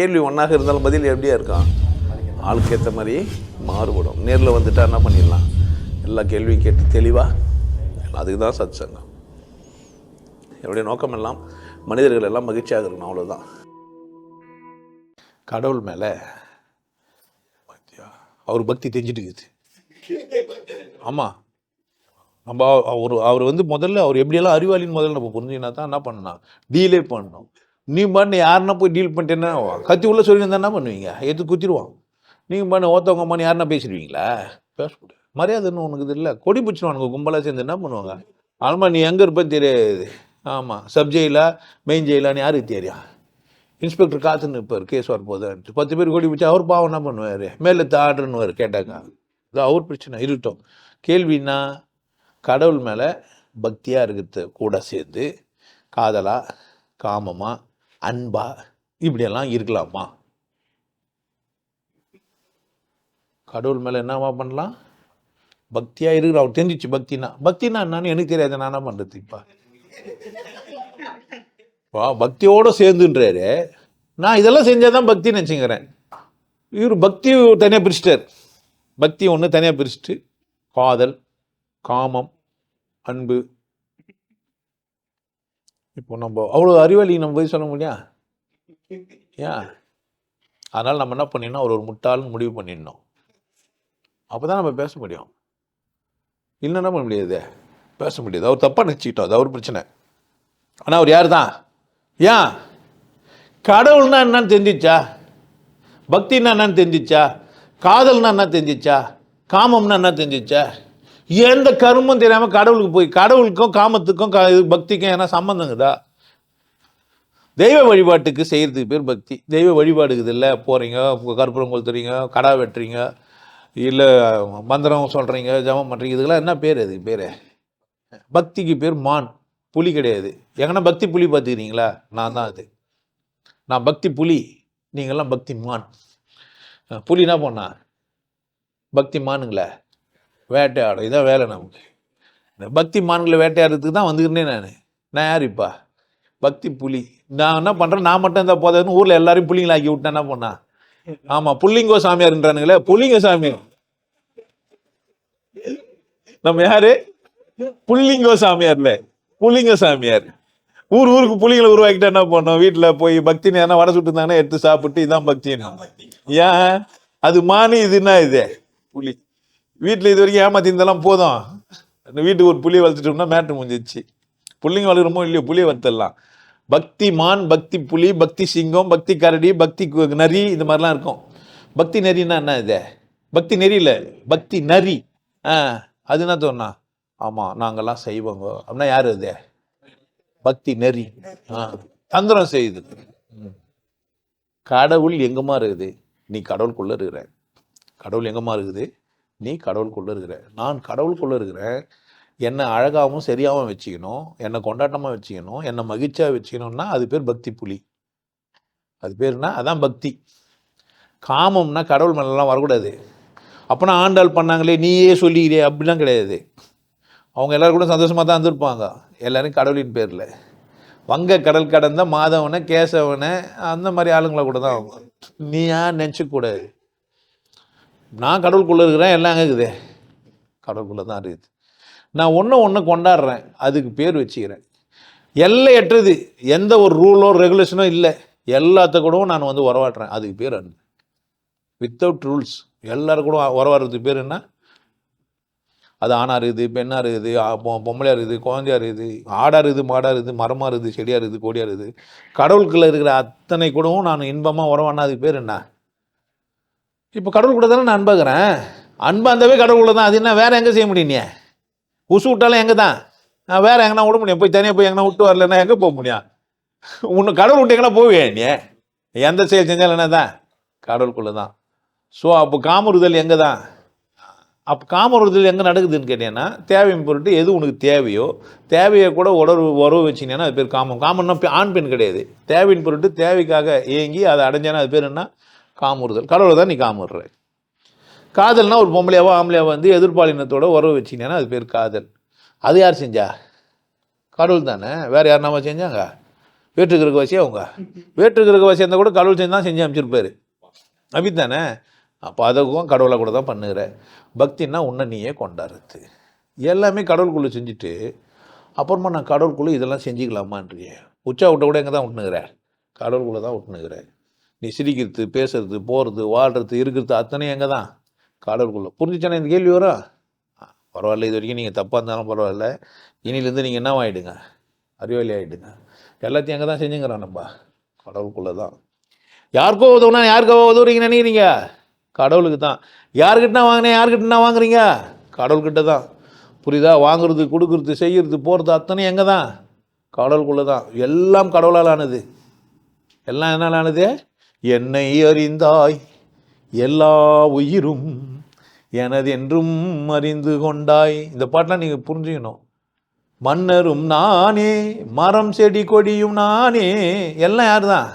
கேள்வி ஒன்றாக இருந்தாலும் பதில் எப்படியா இருக்கான் ஆளுக்கு ஏற்ற மாதிரி மாறுபடும். நேரில் வந்துட்டா என்ன பண்ணிடலாம்? எல்லா கேள்வியும் கேட்டு தெளிவாக அதுக்கு தான் சத் சங்கம் என்னுடைய நோக்கம் எல்லாம் மனிதர்கள் எல்லாம் மகிழ்ச்சியாக இருக்கணும் அவ்வளோதான் கடவுள் மேலே அவர் பக்தி தெரிஞ்சுட்டு இருக்குது. ஆமாம் நம்ம அவர் அவர் வந்து முதல்ல அவர் எப்படியெல்லாம் அறிவாளின்னு முதல்ல நம்ம புரிஞ்சுனா தான் என்ன பண்ணலாம்? டீலே பண்ணணும். நீ பண்ண யாருன்னா போய் டீல் பண்ணிட்டேன்னா கத்தி உள்ள சொல்லி இருந்தா என்ன பண்ணுவீங்க? எடுத்து குத்திடுவான்? நீங்கள் பண்ண ஓத்தவங்க பண்ணி யாருன்னா பேசிடுவீங்களா? பேசக்கூடாது. மரியாதைன்னு உனக்கு இது இல்லை. கொடி பிடிச்சிடுவானுங்க கும்பலாக சேர்ந்து என்ன பண்ணுவாங்க? ஆனால் நீ எங்கே இருப்பேன்னு தெரியாது. ஆமாம் சப் ஜெயிலா மெயின் ஜெயிலான்னு யாருக்கு தெரியும்? இன்ஸ்பெக்டர் காத்துன்னு இருப்பார் கேஸ் வரப்போகுதுன்ட்டு. பத்து பேர் கொடி பிடிச்சா அவர் பாவம் என்ன பண்ணுவார்? மேலே தாடுன்னு கேட்டாங்க இது அவர் பிரச்சனை இருக்கட்டும். கேள்வின்னா கடவுள் மேலே பக்தியாக இருக்கிறது கூட சேர்ந்து காதலாக காமமாக அன்பா இப்படியெல்லாம் இருக்கலாமா? கடவுள் மேலே என்னவா பண்ணலாம்? பக்தியாக இருக்கிற அவர் தெரிஞ்சிச்சு பக்தினா. பக்தினா என்னன்னு எனக்கு தெரியாது. நான் என்ன பண்ணுறது இப்போ? வா பக்தியோடு சேர்ந்துன்றாரு. நான் இதெல்லாம் செஞ்சால் தான் பக்தி நினச்சிங்கிறேன் இவர் பக்தி தனியாக பிரிச்சிட்டார். பக்தி ஒன்று தனியாக பிரிச்சுட்டு காதல் காமம் அன்பு இப்போ நம்ம அவ்வளோ அறிவாளி நம்ம போய் சொல்ல முடியா? ஏன் அதனால் நம்ம என்ன பண்ணிடணும்? அவர் ஒரு முட்டாள்னு முடிவு பண்ணிடணும். அப்போ தான் நம்ம பேச முடியும். இல்லைன்னா பண்ண முடியாது? பேச முடியாது. அவர் தப்பாக நினச்சிக்கிட்டோம். அது அவர் பிரச்சனை. ஆனால் அவர் யார் தான் ஏன் கடவுள்னா என்னன்னு தெரிஞ்சிச்சா? பக்தின்னா என்னன்னு தெரிஞ்சிச்சா? காதல்னா என்ன தெரிஞ்சிச்சா? காமம்னா என்ன தெரிஞ்சிச்சா? எந்த கருமும் தெரியாமல் கடவுளுக்கு போய் கடவுளுக்கும் காமத்துக்கும் க இது பக்திக்கும் ஏன்னா சம்மந்தங்குதா தெய்வ வழிபாட்டுக்கு செய்கிறதுக்கு பேர் பக்தி. தெய்வ வழிபாடுக்குது இல்லை? போகிறீங்க கற்பூரம் கொளுத்துறீங்க கடா வெட்டுறீங்க இல்லை மந்திரம் சொல்கிறீங்க ஜபம் பண்ணுறீங்க இதுக்கெல்லாம் என்ன பேர் அது? பேர்? பக்திக்கு பேர் மான். புலி கிடையாது. எங்கன்னா பக்தி புலி பார்த்துக்கிறீங்களா? நான் தான் அது. நான் பக்தி புலி. நீங்கள்லாம் பக்தி மான். புலினா புலி என்ன பண்ணா பக்தி மானுங்களே? வேட்டையாடும். இதான் வேலை நமக்கு. இந்த பக்தி மான்களை வேட்டையாடுறதுக்கு தான் வந்துக்கிறேன் நான். நான் யார் பக்தி புலி. நான் என்ன பண்ணுறேன் நான் மட்டும் இருந்தால் போதாதுன்னு ஊரில் எல்லாரையும் புள்ளிங்களாக்கி விட்டேன். என்ன பண்ணா? ஆமாம் புள்ளிங்கோ சாமியார்ன்றானுங்களே. புள்ளிங்க சாமியார் நம்ம யாரு? புள்ளிங்கோ சாமியார்ல. புள்ளிங்க சாமியார். ஊர் ஊருக்கு புள்ளிங்களை உருவாக்கிட்டு என்ன பண்ணோம்? வீட்டில் போய் பக்தின்னு எதனா வடை சுட்டுருந்தாங்கன்னா எடுத்து சாப்பிட்டு இதான் பக்தின்னு ஏன்? அது மானி இதுன்னா இது? புலி. வீட்டில் இது வரைக்கும் ஏமாத்திருந்தெல்லாம் போதும். வீட்டுக்கு ஒரு புளியை வளர்த்துட்டோம்னா மேட்டு முடிஞ்சிச்சு புள்ளிங்க வளருமோ இல்லையோ புளியை வளர்த்துடலாம். பக்தி மான் பக்தி புலி பக்தி சிங்கம் பக்தி கரடி பக்தி நரி இந்த மாதிரிலாம் இருக்கும். பக்தி நரின்னா என்ன இது? பக்தி நெறி இல்லை. பக்தி நரி. ஆ அது என்ன தோணா ஆமாம் நாங்கள்லாம் செய்வோங்க. அப்படின்னா யார் அது? பக்தி நெறி ஆ தந்திரம் செய்யுது. ம். கடவுள் எங்கம்மா இருக்குது நீ கடவுளுக்குள்ளே இருக்கிற. கடவுள் எங்கம்மா இருக்குது நீ கடவுளுக்குள்ளே இருக்கிற. நான் கடவுளுக்குள்ளே இருக்கிறேன் என்னை அழகாகவும் சரியாகவும் வச்சுக்கணும். என்னை கொண்டாட்டமாக வச்சுக்கணும். என்னை மகிழ்ச்சியாக வச்சுக்கணும்னா அது பேர் பக்தி புலி. அது பேர்னா அதான் பக்தி. காமம்னா கடவுள் மேலெல்லாம் வரக்கூடாது. அப்போனா ஆண்டாள் பண்ணாங்களே நீயே சொல்லிக்கிறே அப்படிலாம் கிடையாது. அவங்க எல்லோரும் கூட சந்தோஷமாக தான் இருந்திருப்பாங்க. எல்லோரும் கடவுளின் பேரில். வங்க கடல் கடந்த மாதவனை கேசவனை அந்த மாதிரி ஆளுங்களை கூட தான் அவங்க. நீ ஏன் நினச்சிக்கூடாது நான் கடவுளுக்குள்ளே இருக்கிறேன் எல்லாம் அங்கே இருக்குது. கடவுளுக்குள்ளே தான் இருக்குது. நான் ஒன்று ஒன்று கொண்டாடுறேன் அதுக்கு பேர் வச்சுக்கிறேன். எல்லையற்றது எந்த ஒரு ரூலோ ரெகுலேஷனோ இல்லை. எல்லாத்த கூடவும் நான் வந்து உறவாடுறேன் அதுக்கு பேர் அன்பு வித்தவுட் ரூல்ஸ் எல்லோரும் கூட உறவாடுறதுக்கு பேர் என்ன? அது ஆணாக இருக்குது பெண்ணாக இருக்குது பொம்பளையாக இருக்குது குழந்தையாக இருக்குது ஆடாக இருக்குது மாடாக இருக்குது மரமாக இருக்குது செடியாக இருக்குது கொடியா இருக்குது. கடவுளுக்குள்ள இருக்கிற அத்தனை கூடவும் நான் இன்பமாக உறவானா அதுக்கு பேர் என்ன? இப்போ கடவுள் கூட தானே நான் அன்பாகிறேன் அன்பா இருந்தாவே கடவுள் தான். அது என்ன வேறு எங்கே செய்ய முடியும் நீ? உசு விட்டாலும் எங்கே தான்? நான் வேறு எங்கன்னா விட முடியும். போய் தனியாக போய் எங்கன்னா விட்டு வரலன்னா எங்கே போக முடியும்? உன்னை கடவுள் விட்டு எங்கன்னா போவே நீ? எந்த செயல் செஞ்சாலும் என்ன தான்? கடவுளுக்குள்ளே தான். ஸோ அப்போ காமறுதல் எங்கே தான்? அப்போ காமறுதல் எங்கே நடக்குதுன்னு கேட்டீங்கன்னா தேவையின் பொருட்டு எது உனக்கு தேவையோ தேவையை கூட உடவு உறவு வச்சிங்கன்னா அது பேர் காமம். காமம்னா ஆண் பெண் கிடையாது. தேவையின் பொருட்டு தேவைக்காக ஏங்கி அதை அடைஞ்சானா அது பேர் என்ன? காமுறுதல். கடவுளை தான் நீ காமுறுற. காதல்னா ஒரு பொம்பளையாவோ ஆம்பளையாவோ வந்து எதிர்பாலினத்தோட உறவு வச்சிங்கன்னா அது பேர் காதல். அது யார் செஞ்சா? கடவுள் தானே. வேறு யார் நம்ம செஞ்சாங்க? வேற்றுக்கிறக்கு வசியா அவங்க? வேற்றுக்கிறக்கு வசியாக இருந்தால் கூட கடவுள் செஞ்சு தான் செஞ்சு அமைச்சிருப்பாரு. அப்படித்தானே அப்போ அதுக்கும் கடவுளை கூட தான் பண்ணுகிற பக்தின்னா உன்னை நீயே கொண்டாடுறது. எல்லாமே கடவுளுக்குள்ளே செஞ்சுட்டு அப்புறமா நான் கடவுளுக்குள்ளே இதெல்லாம் செஞ்சுக்கலாமான்றியே. உச்சா விட்ட கூட எங்கே தான் விட்டுனுக்குற கடவுளுக்குள்ளே தான் விட்டுனுக்குற நீ சிரிக்கிறது பேசுறது போகிறது வாழ்கிறது இருக்கிறது அத்தனையும் எங்கே தான். கடவுளுக்குள்ளே புரிஞ்சுச்சானே இந்த கேள்வி வரும்? பரவாயில்ல இது வரைக்கும் நீங்கள் தப்பாக இருந்தாலும் பரவாயில்ல. இனிலேருந்து நீங்கள் என்ன ஆகிடுங்க அறிவாளி ஆகிடுங்க எல்லாத்தையும் எங்கே தான் செஞ்சுங்கிறான் நம்ம. கடவுளுக்குள்ளே தான். யாருக்கோ உதவுனா யாருக்கோ உதவுறீங்க நினைக்கிறீங்க? கடவுளுக்கு தான். யாருக்கிட்ட வாங்கினேன் யாருக்கிட்ட வாங்குறீங்க? கடவுள்கிட்ட தான். புரியுதா? வாங்குறது கொடுக்குறது செய்கிறது போகிறது அத்தனை எங்கே தான். கடவுளுக்குள்ளே தான். எல்லாம் கடவுளால் ஆனது. எல்லாம் என்னால் ஆனது? என்னை அறிந்தாய். எல்லா உயிரும் எனது என்றும் அறிந்து கொண்டாய். இந்த பாட்டெலாம் நீங்கள் புரிஞ்சுக்கணும். மன்னரும் நானே மரம் செடி கொடியும் நானே எல்லாம் யார் தான்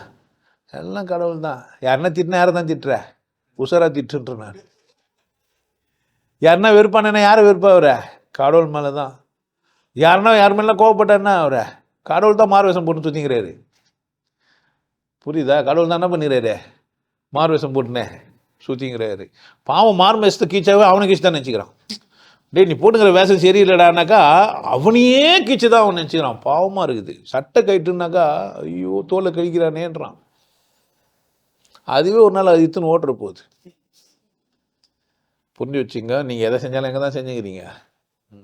எல்லாம் கடவுள் தான் யாருன்னா திட்டினா யாரை தான் திட்டுற? உசரா திட்டுன்ற நான். யாருன்னா வெறுப்பானேன்னா யாரை வெறுப்பா அவரை? கடவுள் மேலே தான் யாருன்னா யார் மேலாம் கோவப்பட்டான்னா அவரை? கடவுள் தான் மார்வேஷம் போட்டு சுற்றிங்கிறாரு புரியுதா? கடவுள் தான் என்ன பண்ணிடுறாரு மார்வேஷம் போட்டுனே சுற்றிங்கிறாரு பாவம் மார்வேஷத்தை கீச்சாவே அவனை கீச்சு தான் நினச்சிக்கிறான். டேய் நீ போட்டுங்கிற வேஷம் சரியில்லைடானாக்கா அவனையே கீச்சு தான் அவன் நினச்சிக்கிறான். பாவமாக இருக்குது. சட்டை கயிட்டுனாக்கா ஐயோ தோலை கழிக்கிறானேன்றான். அதுவே ஒரு நாள் அது இத்துன்னு ஓட்டுற போகுது. புரிஞ்சு வச்சுங்க நீங்கள் எதை செஞ்சாலும் எங்கே தான் செஞ்சுக்கிறீங்க.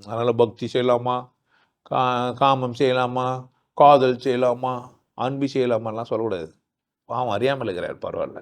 அதனால் பக்தி செய்யலாமா? கா காமம் செய்யலாமா? காதல் செய்யலாமா? அன்பு செய்யலாமாலாம் சொல்லக்கூடாது. பாவம் அறியாமல் இருக்கிறார் பரவாயில்ல.